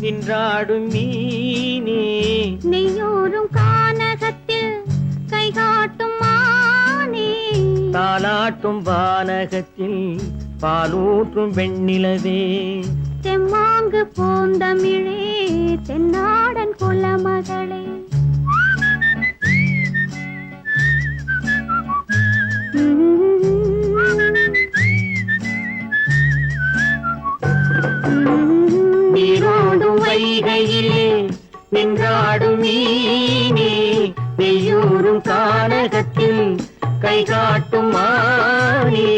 நின்றாடும் மீனே. நெய்யூரும் கானகத்தில் கைகாட்டும் மானே. தாலாட்டும் வானகத்தில் பாலூற்றும் வெண்ணிலவே. தெம்மாங்கு பூந்தமிழே தென்னாடன் நின்றாடும் மீனே நெய்யூரும் கானகத்தில் கை காட்டும் மானே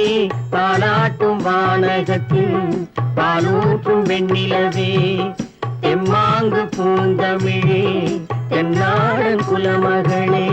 தாலாட்டும் வானகத்தில் பாலூற்றும் வெண்ணிலவே. எம்மாங்கு பூந்தமிழே என்னாடன் குலமகளே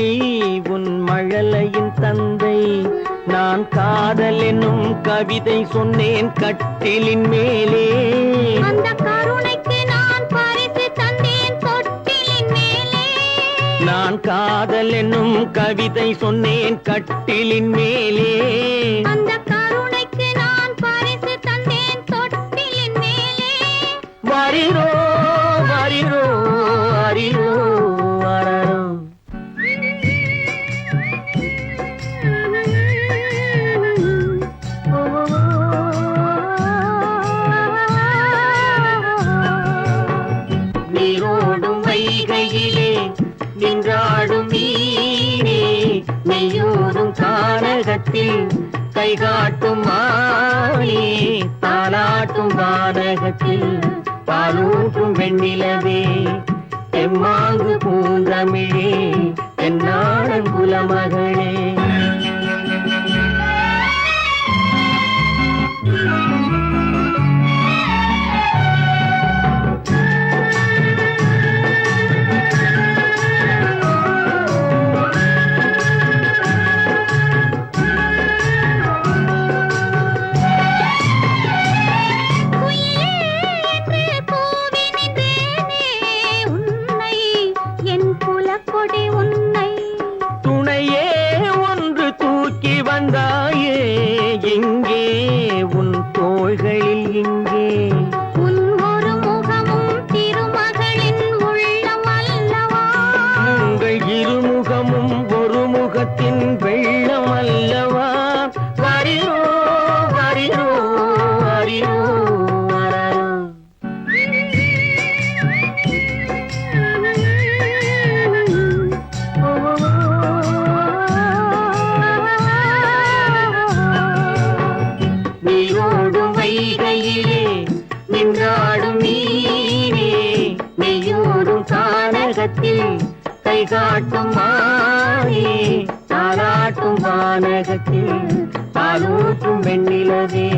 தந்தை உன் மழலையின் தந்தை. நான் காதல் என்னும் கவிதை சொன்னேன் கட்டிலின் மேலே. அந்த கருணைக்கு நான் பரிசு தந்தேன் தொட்டிலின் மேலே. நான் காதல் என்னும் கவிதை சொன்னேன் கட்டிலின் மேலே. அந்த கருணைக்கு நெய்யூரும் கானகத்தில் கை காட்டும் மானே தாளாட்டும் வானகத்தில் பாலூட்டும் வெண்ணிலவே. எம்மாங்கு பூந்தமிழே என்னாடன் குலமகளே எங்கே உன் தோள்களில் நீரோடும் வைகையிலே நின்றாடும் நீரே நெய்யோடும் கானகத்தில் கை காட்டும் மாறே தாளாட்டும் வானகத்தில் பாலூட்டும் வெண்ணிலவே.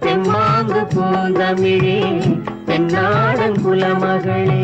தெம்மாங்கு பூந்தமிழே தென்னாடன் குலமகளே